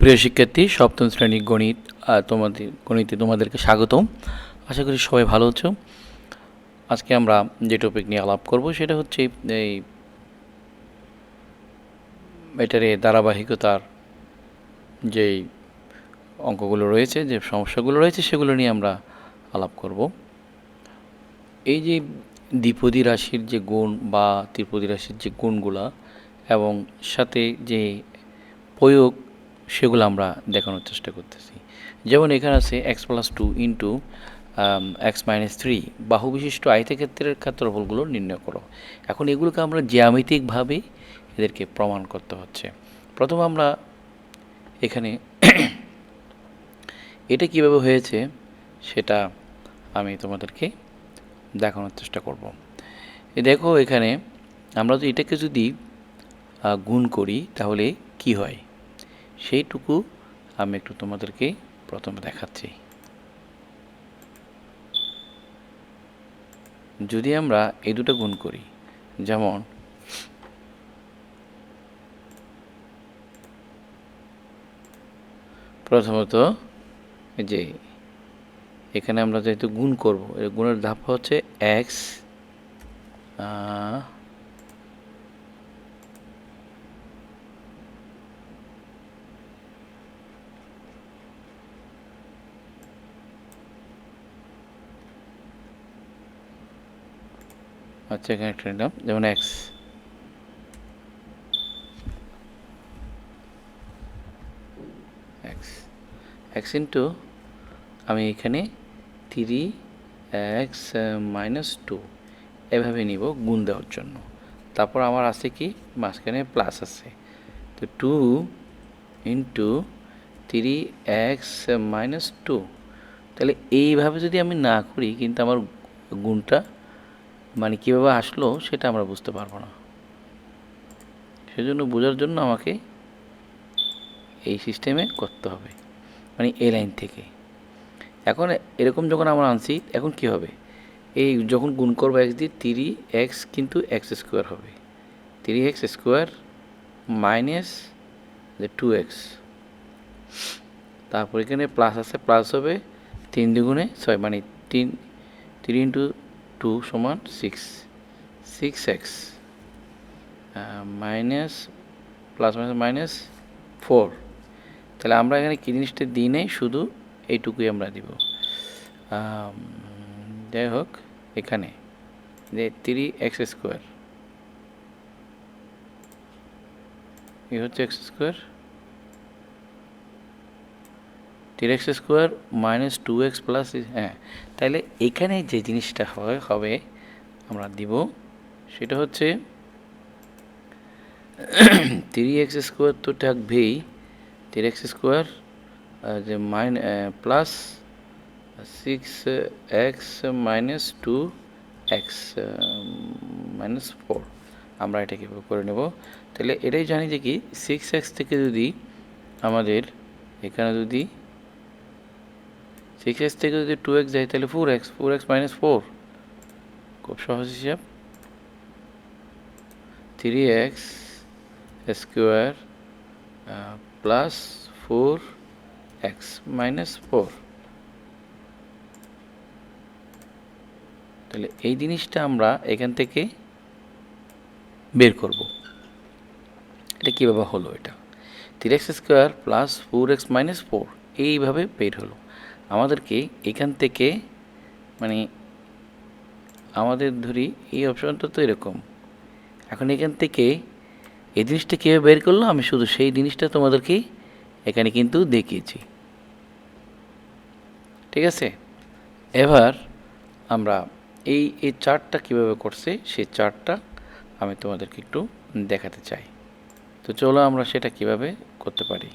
প্রিয় শিক্ষার্থী, সপ্তম শ্রেণি গণিত তোমাদের গণিতে তোমাদেরকে স্বাগতম। আশা করি সবাই ভালো আছো। আজকে আমরা যে টপিক নিয়ে আলাপ করব সেটা হচ্ছে এই এটারে ধারাবাহিকতার যেই অঙ্কগুলো রয়েছে, যে সমস্যাগুলো রয়েছে, সেগুলো নিয়ে আমরা আলাপ করব। এই যে দ্বিপদী রাশির যে গুণ বা ত্রিপদী রাশির যে গুণগুলা এবং সাথে যে প্রয়োগ সেগুলো আমরা দেখানোর চেষ্টা করতেছি। যেমন এখানে আছে x plus two into x minus three বাহু বিশিষ্ট আয়তক্ষেত্রের ক্ষেত্রফলগুলো নির্ণয় করো। এখন এগুলোকে আমরা জ্যামিতিকভাবে এদেরকে প্রমাণ করতে হচ্ছে। প্রথম আমরা এখানে এটা কীভাবে হয়েছে সেটা আমি তোমাদেরকে দেখানোর চেষ্টা করব। দেখো এখানে আমরা যদি এটাকে যদি গুণ করি তাহলে কি হয়? সেইটুকু আমি একটু তোমাদেরকে প্রথমে দেখাচ্ছি। যদি আমরা এই দুটো গুণ করি, যেমন প্রথমত যে এখানে আমরা যেহেতু গুণ করব গুণের ধাপ হচ্ছে এক্স আচ্ছা এখানে একটা নিলাম যেমন এক্স এক্স এক্স ইন্টু আমি এখানে থ্রি এক্স মাইনাস টু এভাবে নিব গুণ দেওয়ার জন্য। তারপর আমার আছে কি? মাঝখানে প্লাস আছে। তো two into three x minus two তাহলে এইভাবে যদি আমি না করি, কিন্তু আমার গুণটা মানে কীভাবে আসলো সেটা আমরা বুঝতে পারব না। সেজন্য বোঝার জন্য আমাকে এই সিস্টেমে করতে হবে মানে এই লাইন থেকে। এখন এরকম যখন আমরা আনছি, এখন কি হবে? এই যখন গুণ করব এক্স দিয়ে তিরি এক্স কিন্তু এক্স স্কোয়ার হবে। Three x square minus two x তারপর এখানে প্লাস আছে প্লাস হবে তিন দ্বিগুণে ছয় মানে তিন থ্রি ইন্টু টু সমান six six x minus plus minus minus four তাহলে আমরা এখানে কী জিনিসটা দিই নেই? শুধু এইটুকুই আমরা দিব। যাই হোক, এখানে। যে থ্রি এক্স স্কোয়ার এই হচ্ছে x square three x square minus two x plus হ্যাঁ তাহলে এখানে যে জিনিসটা হয়, হবে, আমরা দিব, সেটা হচ্ছে থ্রি এক্স স্কোয়ার তো থাকবেই থ্রি এক্স স্কোয়ার যে mine plus six x minus two x minus four, আমরা এটা কীভাবে করে নেব? তাহলে এটাই জানি যে কি সিক্স এক্স থেকে যদি আমাদের এখানে যদি সিক্স এক্স থেকে যদি টু এক্স যায়, তাহলে four x four x minus four খুব সহজ হিসাব। Three x square plus four x minus four তাহলে এই জিনিসটা আমরা এখান থেকে বের করব। এটা কীভাবে হলো এটা? Three x square plus four x minus four এইভাবে বের হলো। আমাদেরকে এখান থেকে মানে আমাদের ধরি এই অপশনটা তো এরকম। এখন এখান থেকে এই জিনিসটা কীভাবে বের করল আমি শুধু সেই জিনিসটা তোমাদেরকে এখানে কিন্তু দেখিয়েছি। ঠিক আছে? এবার আমরা এই এই চার্টটা কীভাবে করছে, সেই চার্টটা আমি তোমাদেরকে একটু দেখাতে চাই। তো চলো আমরা সেটা কীভাবে করতে পারি।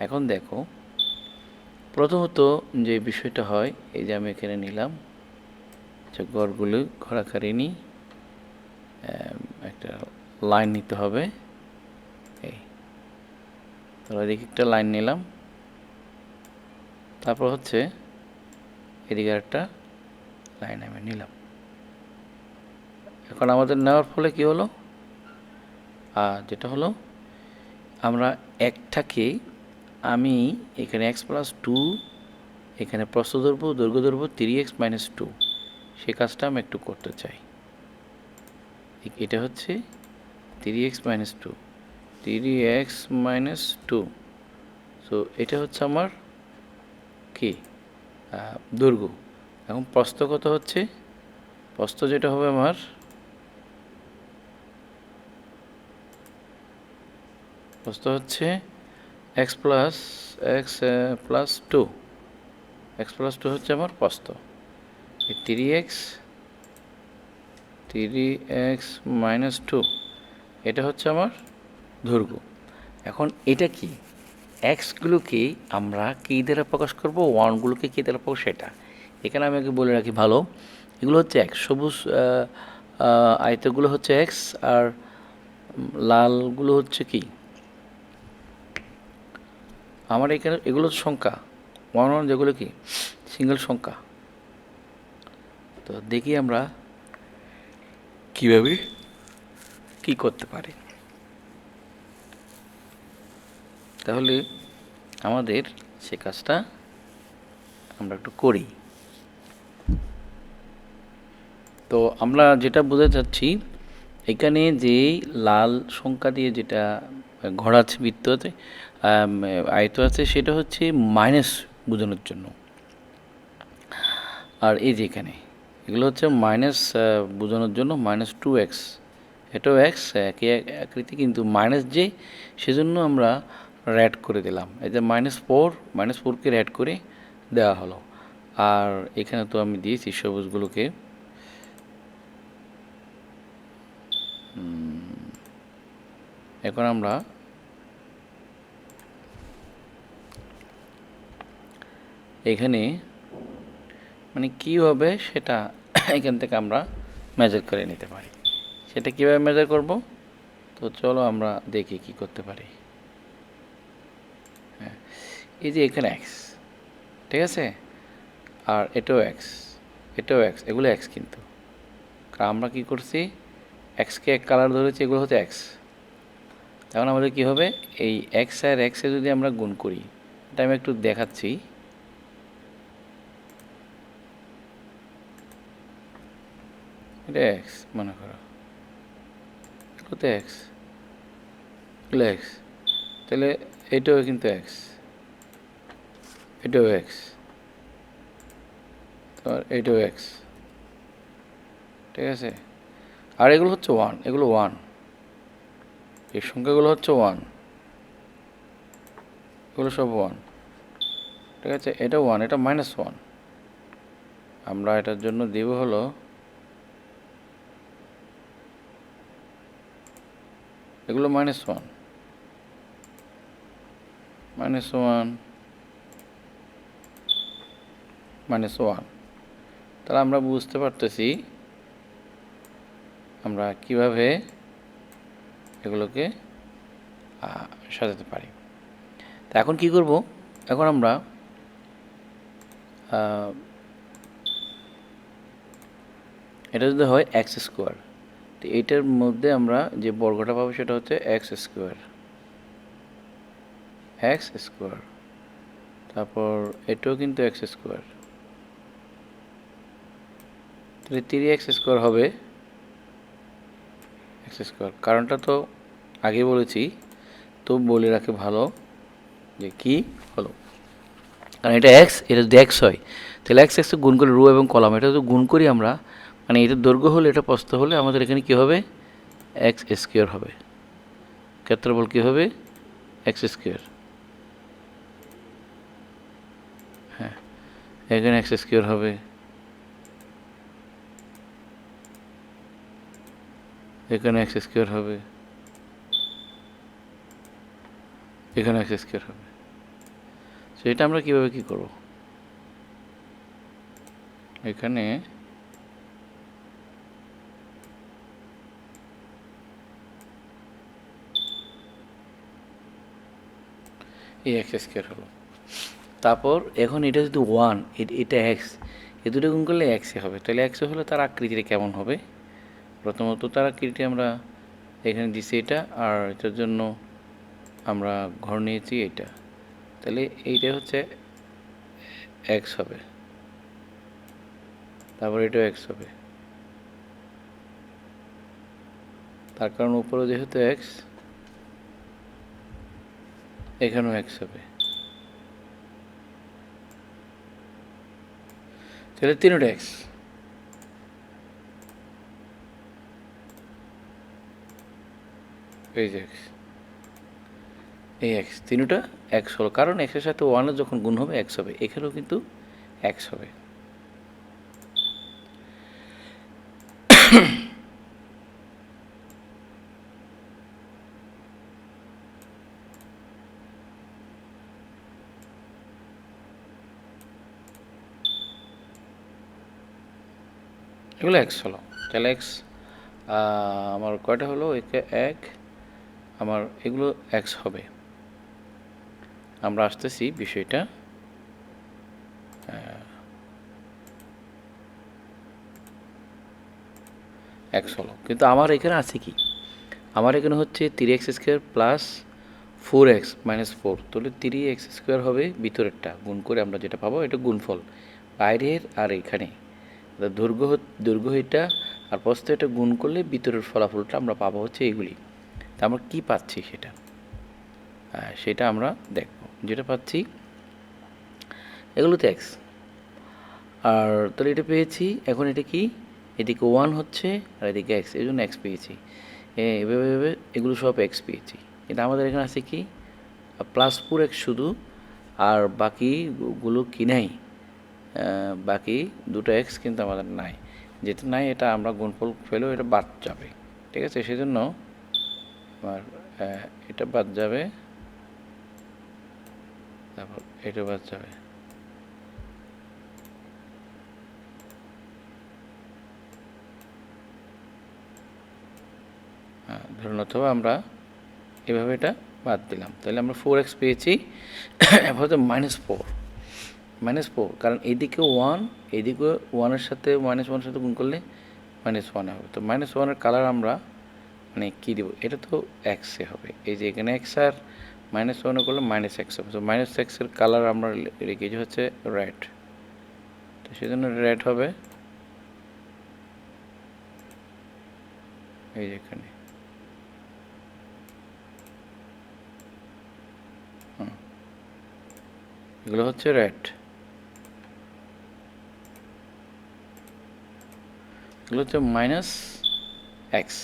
এখন দেখো প্রথমত যে বিষয়টা হয়, এই যে আমি এখানে নিলাম আচ্ছা গড়গুলো নিই একটা লাইন নিতে হবে, এই তাহলে এদিকে একটা লাইন নিলাম, তারপর হচ্ছে এদিকে একটা লাইন আমি নিলাম। এখন আমাদের নেওয়ার ফলে কি হলো? যেটা হলো, আমরা একটাকে আমি এখানে এক্স প্লাস টু এখানে প্রস্থ ধরবো, দৈর্ঘ্য ধরবো থ্রি এক্স মাইনাস টু সে কাজটা আমি একটু করতে চাই। এটা হচ্ছে three x minus two three x minus two so এটা হচ্ছে আমার কি? দৈর্ঘ্য। এখন প্রস্থ কত হচ্ছে? প্রস্থ যেটা হবে আমার প্রস্থ হচ্ছে x plus x plus two x plus two হচ্ছে আমার প্রস্থ। এই three x three x minus two এটা হচ্ছে আমার দৈর্ঘ্য। এখন এটা কি? এক্সগুলোকে আমরা কী দ্বারা প্রকাশ করব? ওয়ানগুলোকে কী দ্বারা প্রকাশ সেটা। এখানে আমি আগে বলে রাখি, ভালো। এগুলো হচ্ছে এক্স সবুজ আয়তগুলো হচ্ছে এক্স আর লালগুলো হচ্ছে কি? আমার এখানে এগুলো সংখ্যা ওয়ান ওয়ান যেগুলো কি? সিঙ্গেল সংখ্যা। তো দেখি আমরা কীভাবে? কি করতে পারি। তাহলে আমাদের সে কাজটা আমরা একটু করি। তো আমরা যেটা বোঝাতে চাচ্ছি এখানে যে লাল সংখ্যা দিয়ে যেটা ঘোড়া বৃত্ত আছে আয়ত আছে সেটা হচ্ছে মাইনাস বোঝানোর জন্য। আর এই যে এখানে, এগুলো হচ্ছে মাইনাস বোঝানোর জন্য মাইনাস টু এক্স এটাও এক্স একই এক- আকৃতি, কিন্তু মাইনাস যে সেজন্য আমরা র্যাড করে দিলাম। এই যে মাইনাস ফোর মাইনাস ফোরকে র্যাড করে দেওয়া হলো। আর এখানে তো আমি দিয়েছি সবুজগুলোকে। এখন আমরা এখানে মানে কী হবে সেটা এখান থেকে আমরা মেজার করে নিতে পারি? সেটা কীভাবে মেজার করব? তো চলো আমরা দেখি কি করতে পারি। হ্যাঁ এই যে এখানে এক্স ঠিক আছে? আর এটাও এক্স এটাও এক্স এগুলো এক্স কিন্তু। কারণ আমরা কি করছি? এক্সকে এক কালার ধরেছি, এগুলো হচ্ছে এক্স তখন আমাদের কি হবে? এই এক্স আর এক্সে যদি আমরা গুণ করি, এটা আমি একটু দেখাচ্ছি। এটা এক্স মনে করো। কত এক্স এগুলো এক্স তাহলে এটাও কিন্তু এক্স এটাও এক্স আর এটাও এক্স ঠিক আছে? আর এগুলো হচ্ছে ওয়ান এগুলো ওয়ান এই সংখ্যাগুলো হচ্ছে ওয়ান এগুলো সব ওয়ান ঠিক আছে? এটা ওয়ান এটা মাইনাস ওয়ান আমরা এটার জন্য দেব হলো এগুলো minus one minus one minus one তাহলে আমরা বুঝতে পারতেছি আমরা কীভাবে এগুলোকে সাজাতে পারি। তা এখন কি করব? এখন আমরা এটা যদি হয় এক্স স্কোয়ার তো এইটার মধ্যে আমরা যে বর্গটা পাবো সেটা হচ্ছে এক্স স্কোয়ার এক্স স্কোয়ার তারপর এটাও কিন্তু এক্স স্কোয়ার তাহলে থ্রি এক্স স্কোয়ার হবে এক্স স্কোয়ার কারণটা তো আগে বলেছি, তো বলে রাখে ভালো যে কি হলো। কারণ এটা এক্স এটা যদি এক্স হয়, তাহলে এক্স এক্স গুণ করে রো এবং কলাম, এটা যদি গুণ করি আমরা মানে এটা দৈর্ঘ্য হলে, এটা প্রস্থ হলে আমাদের এখানে কী হবে? এক্স স্কোয়ার হবে। ক্ষেত্রফল কী হবে? এক্স স্কোয়ার হ্যাঁ এখানে এক্স স্কোয়ার হবে। এখানে এক্স স্কোয়ার হবে। এখানে এক্স স্কোয়ার হবে। এটা আমরা কীভাবে কী করব? এখানে এই এক্স স্কোয়ার হলো। তারপর এখন এটা যদি ওয়ান এটা এক্স এ দুটো গুণ করলে এক্সে হবে। তাহলে এক্সে হলে তার আকৃতিটা কেমন হবে? প্রথমত তার আকৃতি আমরা এখানে দিছি এটা, আর এটার জন্য আমরা ঘর নিয়েছি এটা তাহলে এইটা হচ্ছে এক্স হবে। তারপর এটাও এক্স হবে। তার কারণ উপরে যেহেতু এক্স এখানেও এক্স হবে তাহলে তিনটা এক্স এই এক্স এই এক্স তিনটা এক্স হলো। কারণ এক্সের সাথে ওয়ানের যখন গুণ হবে এক্স হবে। এখানেও কিন্তু এক্স হবে। এগুলো এক্স হলো তাহলে এক্স আমার কয়টা হলো? একে এক, আমার এগুলো এক্স হবে। আমরা আসতেছি বিষয়টা। এক্স হলো কিন্তু আমার এখানে আছে কি? আমার এখানে হচ্ছে three x square plus four x minus four তাহলে থ্রি এক্স স্কোয়ার হবে ভিতরেরটা। গুণ করে আমরা যেটা পাবো, এটা গুণফল। বাইরের আর এখানে। দৈর্ঘ্য দৈর্ঘ্য এটা আর প্রস্থ এটা গুণ করলে ভিতরের ফলাফলটা আমরা পাবো হচ্ছে এইগুলি। তা আমরা কী পাচ্ছি সেটা? সেটা আমরা দেখব। যেটা পাচ্ছি এগুলো তো এক্স আর তাহলে এটা পেয়েছি, এখন এটা কি? এদিকে ওয়ান হচ্ছে আর এদিকে এক্স এই জন্য এক্স পেয়েছি। এভাবে এভাবে এগুলো সব এক্স পেয়েছি। কিন্তু আমাদের এখানে আছে কি? প্লাস ফোর এক্স শুধু, আর বাকিগুলো কি নাই? বাকি দুটো এক্স কিন্তু আমাদের নাই। যেটা নাই এটা আমরা গুণফল ফেলেও এটা বাদ যাবে। ঠিক আছে? সেজন্য আমার এটা বাদ যাবে। তারপর এটা বাদ যাবে। হ্যাঁ, ধরুন অথবা আমরা এভাবে এটা বাদ দিলাম। তাহলে আমরা ফোর এক্স পেয়েছি হচ্ছে মাইনাস ফোর মাইনাস ফোর কারণ এদিকে ওয়ান এদিকে ওয়ানের সাথে মাইনাস ওয়ানের সাথে গুণ করলে মাইনাস ওয়ান হবে। তো মাইনাস ওয়ানের কালার আমরা মানে কী দেবো? এটা তো এক্সে হবে। এই যে এখানে এক্স আর মাইনাস ওয়ানে করলে মাইনাস এক্স হবে। তো মাইনাস এক্সের কালার আমরা রেখেছি হচ্ছে রেড তো সেজন্য রেড হবে এই যে এখানে। এগুলো হচ্ছে রেড এগুলো হচ্ছে মাইনাস এক্স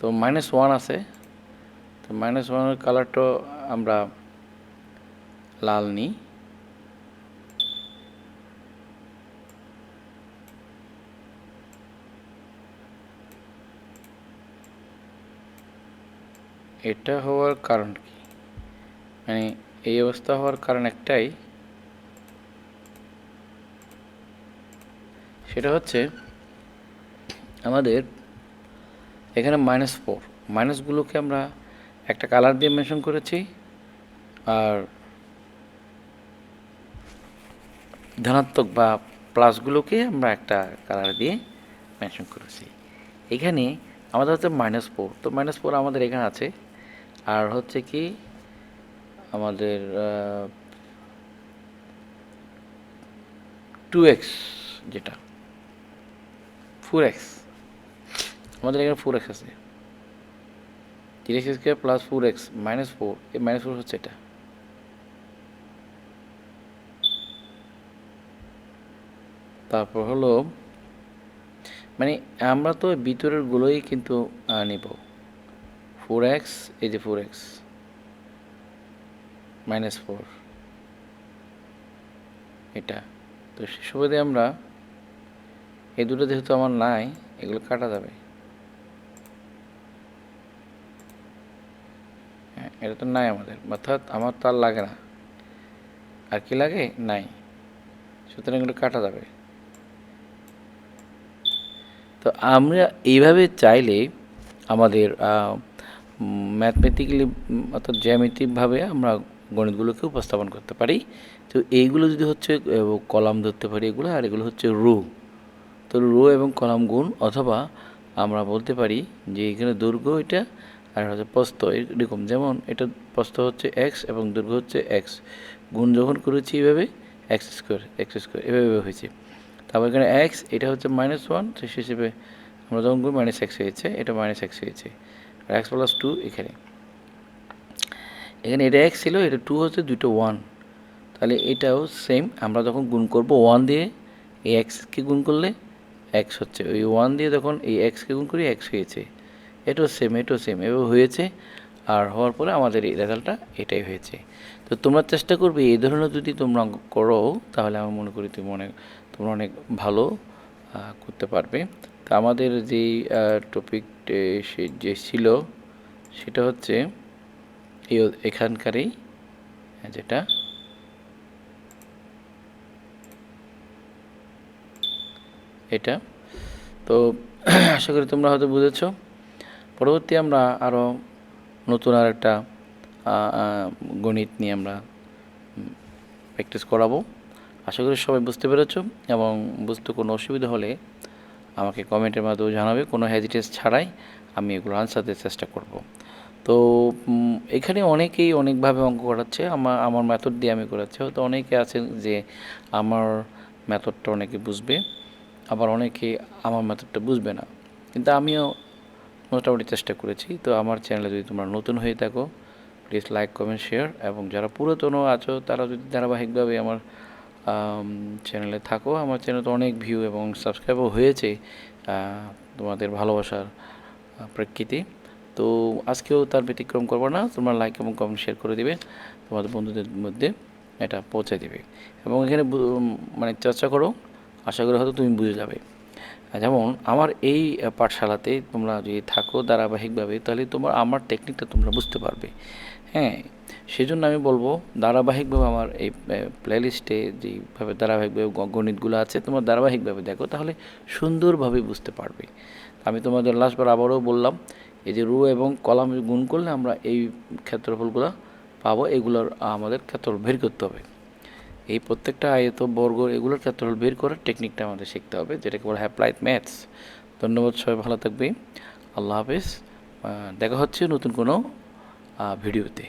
তো মাইনাস ওয়ান আছে। তো মাইনাস ওয়ানের কালারটা আমরা লাল নিই। এটা হওয়ার কারণ কি? মানে এই অবস্থা হওয়ার কারণ একটাই। সেটা হচ্ছে আমাদের এখানে মাইনাস ফোর মাইনাসগুলোকে আমরা একটা কালার দিয়ে মেনশন করেছি, আর ধনাত্মক বা প্লাসগুলোকে আমরা একটা কালার দিয়ে মেনশন করেছি। এখানে আমাদের হচ্ছে মাইনাস ফোর তো মাইনাস ফোর আমাদের এখানে আছে, আর হচ্ছে কি আমাদের টু এক্স যেটা ফোর এক্স আমাদের এখানে ফোর এক্স আছে। তিরিশ square plus four x minus four এই মাইনাস ফোর হচ্ছে এটা। তারপর হলো মানে আমরা তো ভিতরের গুলোই কিন্তু নিব। ফোর এক্স এই যে ফোর এক্স মাইনাস ফোর এটা। তো সে আমরা, এই দুটো যেহেতু আমার নাই, এগুলো কাটা যাবে। হ্যাঁ এটা তো নাই আমাদের। অর্থাৎ আমার তো আর লাগে না। আর কি লাগে? নাই। সুতরাং এগুলো কাটা যাবে। তো আমরা এইভাবে চাইলে আমাদের ম্যাথমেটিক্যালি অর্থাৎ জ্যামিতিকভাবে আমরা গণিতগুলোকে উপস্থাপন করতে পারি। তো এইগুলো যদি হচ্ছে কলাম ধরতে পারি এগুলো, আর এগুলো হচ্ছে রো। তো রো এবং কলাম গুণ অথবা আমরা বলতে পারি যে এখানে দৈর্ঘ্য এটা আর হচ্ছে প্রস্থ, এরকম। যেমন এটা প্রস্থ হচ্ছে এক্স এবং দৈর্ঘ্য হচ্ছে এক্স গুণ যখন করেছি এইভাবে এক্স স্কোয়ার এক্স স্কোয়ার এভাবে হয়েছে। তারপর এখানে এক্স এটা হচ্ছে মাইনাস ওয়ান সেই হিসেবে আমরা যখন করি মাইনাস এক্স হয়েছে, এটা মাইনাস এক্স হয়েছে। আর এক্স প্লাস টু এখানে। এখানে এটা এক্স ছিল, এটা টু হচ্ছে, দুটো ওয়ান তাহলে এটাও সেম আমরা যখন গুণ করব ওয়ান দিয়ে, এই এক্সকে গুণ করলে এক্স হচ্ছে। ওই ওয়ান দিয়ে যখন এই এক্সকে গুণ করি এক্স হয়েছে। এটাও সেম এটাও সেম এভাবে হয়েছে আর হওয়ার পরে আমাদের এই রেজাল্টটা এটাই হয়েছে। তো তোমরা চেষ্টা করবে এই ধরনের যদি তোমরা করো, তাহলে আমি মনে করি তুমি অনেক, তোমরা অনেক ভালো করতে পারবে। তা আমাদের যেই টপিক যে ছিল, সেটা হচ্ছে এই এখানকারই যেটা এটা। তো আশা করি তোমরা হয়তো বুঝেছ। পরবর্তী আমরা আরও নতুন আর একটা গণিত নিয়ে আমরা প্র্যাকটিস করাবো। আশা করি সবাই বুঝতে পেরেছ এবং বুঝতে কোনো অসুবিধা হলে আমাকে কমেন্টের মাধ্যমে জানাবে। কোনো হ্যাজিটেস ছাড়াই আমি এগুলো আনসার দেওয়ার চেষ্টা করব। তো এখানে অনেকেই অনেকভাবে অঙ্ক করাচ্ছে। আমার আমার মেথড দিয়ে আমি করাচ্ছি। হয়তো অনেকে আছেন যে আমার মেথডটা অনেকে বুঝবে, আবার অনেকে আমার মেথডটা বুঝবে না। কিন্তু আমিও মোটামুটি চেষ্টা করেছি। তো আমার চ্যানেলে যদি তোমরা নতুন হয়ে থাকো প্লিজ লাইক কমেন্ট শেয়ার এবং যারা পুরাতনও আছো, তারা যদি ধারাবাহিকভাবে আমার চ্যানেলে থাকো, আমার চ্যানেলে তো অনেক ভিউ এবং সাবস্ক্রাইবও হয়েছে তোমাদের ভালোবাসার প্রেক্ষিতে তো আজকেও তার ব্যতিক্রম করব না, তোমরা লাইক এবং কমেন্ট শেয়ার করে দিবে, তোমাদের বন্ধুদের মধ্যে এটা পৌঁছে দেবে। এবং এখানে মানে চর্চা করো, আশা করি হয়তো তুমি বুঝে যাবে। যেমন আমার এই পাঠশালাতে তোমরা যদি থাকো ধারাবাহিকভাবে, তাহলে তোমার, আমার টেকনিকটা তোমরা বুঝতে পারবে। হ্যাঁ সেজন্য আমি বলব ধারাবাহিকভাবে আমার এই প্লেলিস্টে যেইভাবে ধারাবাহিকভাবে গণিতগুলো আছে, তোমরা ধারাবাহিকভাবে দেখো, তাহলে সুন্দরভাবে বুঝতে পারবে। আমি তোমাদের লাস্টবার আবারও বললাম, এই যে রু এবং কলাম গুণ করলে আমরা এই ক্ষেত্রফলগুলো পাবো, এগুলোর আমাদের ক্ষেত্রফল বের করতে হবে। এই প্রত্যেকটা আয়ত, বর্গ এগুলোর ক্ষেত্রফল বের করার টেকনিকটা আমাদের শিখতে হবে, যেটাকে বলা অ্যাপ্লাইড ম্যাথস ধন্যবাদ সবাই, ভালো থাকবে আল্লাহ হাফেজ। দেখা হচ্ছে নতুন কোনো ভিডিওতে।